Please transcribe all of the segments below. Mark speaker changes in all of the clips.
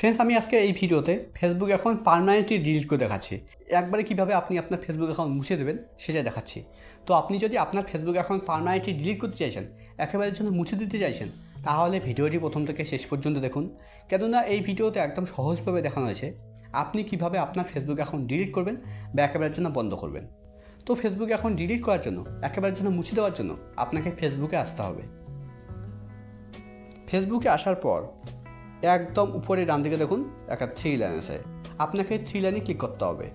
Speaker 1: Friends আমি আজকে এই ভিডিওতে ফেসবুক এখন পারমানেন্টলি ডিলিট করে দেখাচ্ছি। একবারে কীভাবে আপনি আপনার ফেসবুক অ্যাকাউন্ট মুছে দেবেন সেটা দেখাচ্ছি। তো আপনি যদি আপনার ফেসবুক অ্যাকাউন্ট পারমানেন্টলি ডিলিট করতে চাইছেন একেবারে জন্য মুছে দিতে চাইছেন, তাহলে ভিডিওটি প্রথম থেকে শেষ পর্যন্ত দেখুন। কেননা এই ভিডিওতে একদম সহজভাবে দেখানো হয়েছে, আপনি কীভাবে আপনার ফেসবুক অ্যাকাউন্ট ডিলিট করবেন বা একেবারের জন্য বন্ধ করবেন। তো ফেসবুক অ্যাকাউন্ট ডিলিট করার জন্য, একেবারের জন্য মুছে দেওয়ার জন্য আপনাকে ফেসবুকে আসতে হবে। ফেসবুকে আসার পর একদম উপরে ডান দিকে দেখুন, একটা থ্রি লাইন আছে। আপনাকে থ্রি লাইনে ক্লিক করতে হবে।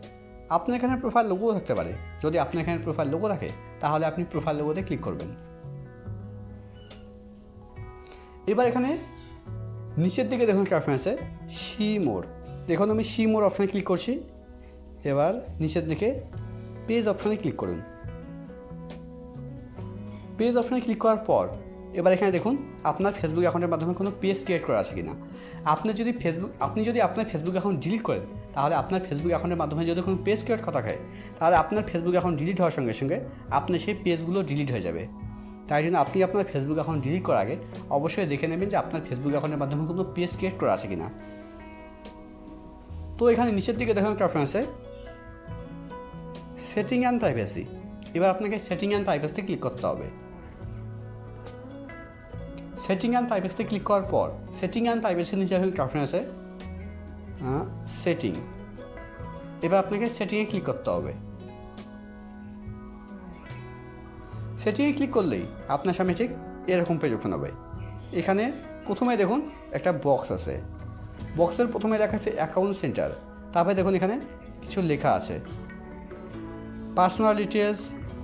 Speaker 1: আপনার এখানে প্রোফাইল লোগো থাকতে পারে। যদি আপনার এখানে প্রোফাইল লোগো থাকে, তাহলে আপনি প্রোফাইল লোগোতে ক্লিক করবেন। এবার এখানে নিচের দিকে দেখুন একটা অপশন আছে সি মোর দেখুন, আমি সি মোর অপশানে ক্লিক করছি। এবার নিচের দিকে পেজ অপশানে ক্লিক করুন। পেজ অপশানে ক্লিক করার পর এবার এখানে দেখুন, আপনার ফেসবুক অ্যাকাউন্টের মাধ্যমে কোনো পেজ ক্রিয়েট করা আছে কি না আপনি যদি ফেসবুক আপনি যদি আপনার ফেসবুক অ্যাকাউন্ট ডিলিট করেন, তাহলে আপনার ফেসবুক অ্যাকাউন্টের মাধ্যমে যদি কোনো পেজ ক্রিয়েট করা থাকে তাহলে আপনার ফেসবুক অ্যাকাউন্ট ডিলিট হওয়ার সঙ্গে সঙ্গে আপনার সেই পেজগুলো ডিলিট হয়ে যাবে। তাই জন্য আপনি আপনার ফেসবুক অ্যাকাউন্ট ডিলিট করার আগে অবশ্যই দেখে নেবেন যে আপনার ফেসবুক অ্যাকাউন্টের মাধ্যমে কোনো পেজ ক্রিয়েট করা আছে কি না তো এখানে নিচের দিকে দেখুন একটা অপশন আছে সেটিং অ্যান্ড প্রাইভেসি এবার আপনাকে সেটিং অ্যান্ড প্রাইভেসিতে ক্লিক করতে হবে। সেটিং অ্যান্ড প্রাইভেসিতে ক্লিক করার পর সেটিং অ্যান্ড প্রাইভেসির নিচে একটা অপশন আছে। সেটিং এবার আপনাকে সেটিংয়ে ক্লিক করতে হবে। সেটিংয়ে ক্লিক করলেই আপনার সামনে ঠিক এরকম পেজ ওপেন হবে। এখানে প্রথমে দেখুন একটা বক্স আছে। বক্সের প্রথমে লেখা আছে অ্যাকাউন্ট সেন্টার তারপরে দেখুন এখানে কিছু লেখা আছে। Personal details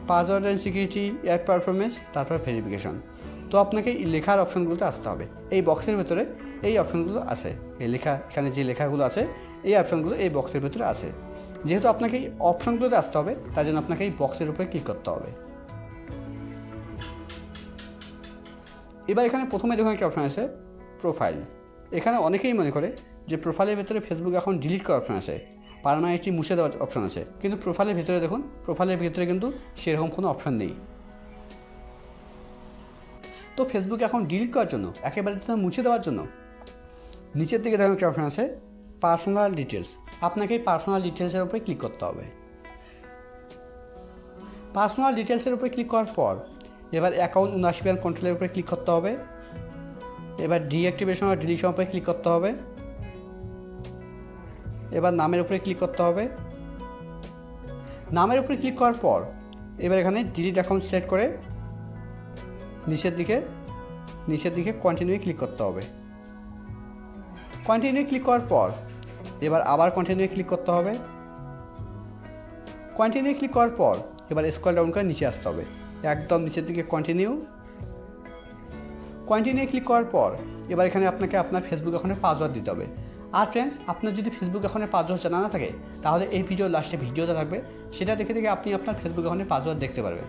Speaker 1: password and security add performance তারপর ভেরিফিকেশন তো আপনাকে লেখার অপশনগুলোতে আসতে হবে। এই বক্সের ভেতরে এই অপশনগুলো আছে। এই লেখা, এখানে যে লেখাগুলো আছে, এই অপশনগুলো এই বক্সের ভেতরে আছে। যেহেতু আপনাকে এই অপশনগুলোতে আসতে হবে, তার জন্য আপনাকে এই বক্সের উপরে ক্লিক করতে হবে। এবার এখানে প্রথমে দেখুন একটা অপশন আছে প্রোফাইল এখানে অনেকেই মনে করে যে প্রোফাইলের ভেতরে ফেসবুক এখন ডিলিট করার অপশন আছে, পারমানেন্টলি মুছে দেওয়ার অপশন আছে। কিন্তু প্রোফাইলের ভেতরে দেখুন প্রোফাইলের ভেতরে কিন্তু সেরকম কোনো অপশন নেই। তো ফেসবুক এখন ডিলিট করার জন্য, একেবারে মুছে দেওয়ার জন্য। নিচের দিকে দেখুন একটা আছে পার্সোনাল ডিটেলস আপনাকে পার্সোনাল ডিটেলসের উপরে ক্লিক করতে হবে। পার্সোনাল ডিটেলসের উপরে ক্লিক করার পর, এবার অ্যাকাউন্ট উনআশি কন্ট্রোলের উপরে ক্লিক করতে হবে। এবার ডিঅ্যাক্টিভেশন আর ডিলিশন উপরে ক্লিক করতে হবে। এবার নামের উপরে ক্লিক করতে হবে। নামের উপরে ক্লিক করার পর, এবার এখানে ডিলিট অ্যাকাউন্ট সেট করে নিচের দিকে নিচের দিকে কন্টিনিউ ক্লিক করতে হবে। কন্টিনিউ ক্লিক করার পর, এবার আবার কন্টিনিউ ক্লিক করতে হবে। কন্টিনিউ ক্লিক করার পর, এবার স্কল ডাউন করে নিচে আসতে হবে। একদম নিচের দিকে কন্টিনিউ কন্টিনিউ ক্লিক করার পর, এবার এখানে আপনাকে আপনার ফেসবুক অ্যাকাউন্টের পাসওয়ার্ড দিতে হবে। আর ফ্রেন্ডস আপনার যদি ফেসবুক অ্যাকাউন্টের পাসওয়ার্ড জানা না থাকে, তাহলে এই ভিডিও লাস্টে ভিডিওটা থাকবে। সেটা দেখে দেখে আপনি আপনার ফেসবুক অ্যাকাউন্টের পাসওয়ার্ড দেখতে পারবেন।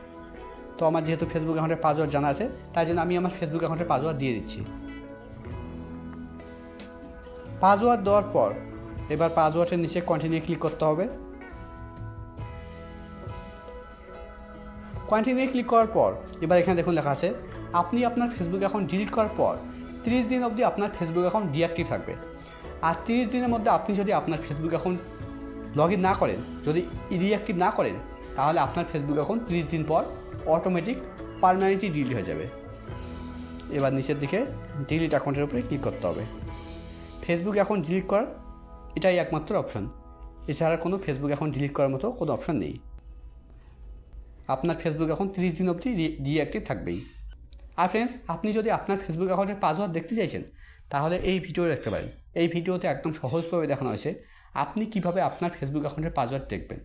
Speaker 1: তো আমার যেহেতু ফেসবুক অ্যাকাউন্টের পাসওয়ার্ড জানা আছে, তাই জন্য আমি আমার ফেসবুক অ্যাকাউন্টের পাসওয়ার্ড দিয়ে দিচ্ছি। পাসওয়ার্ড দেওয়ার পর, এবার পাসওয়ার্ডের নিচে কন্টিনিউ ক্লিক করতে হবে। কন্টিনিউ ক্লিক করার পর, এবার এখানে দেখুন লেখা আছে, আপনি আপনার ফেসবুক অ্যাকাউন্ট ডিলিট করার পর তিরিশ দিন অবধি আপনার ফেসবুক অ্যাকাউন্ট ডিঅ্যাক্টিভ থাকবে। আর তিরিশ দিনের মধ্যে আপনি যদি আপনার ফেসবুক অ্যাকাউন্ট লগ ইন না করেন, যদি রিঅ্যাক্টিভ না করেন, তাহলে আপনার ফেসবুক অ্যাকাউন্ট তিরিশ দিন পর অটোমেটিক পারমানেন্টলি ডিলিট হয়ে যাবে। এবার নিচের দিকে ডিলিট অ্যাকাউন্টের উপরে ক্লিক করতে হবে। ফেসবুক এখন ডিলিট করার এটাই একমাত্র অপশন এছাড়া কোনো ফেসবুক এখন ডিলিট করার মতো কোনো অপশন নেই। আপনার ফেসবুক এখন তিরিশ দিন অবধি রিঅ্যাক্টিভ থাকবেই। আর ফ্রেন্ডস আপনি যদি আপনার ফেসবুক অ্যাকাউন্টের পাসওয়ার্ড দেখতে চাইছেন, তাহলে এই ভিডিও দেখতে পারেন। এই ভিডিওতে একদম সহজভাবে দেখানো হয়েছে আপনি কীভাবে আপনার ফেসবুক অ্যাকাউন্টের পাসওয়ার্ড দেখবেন।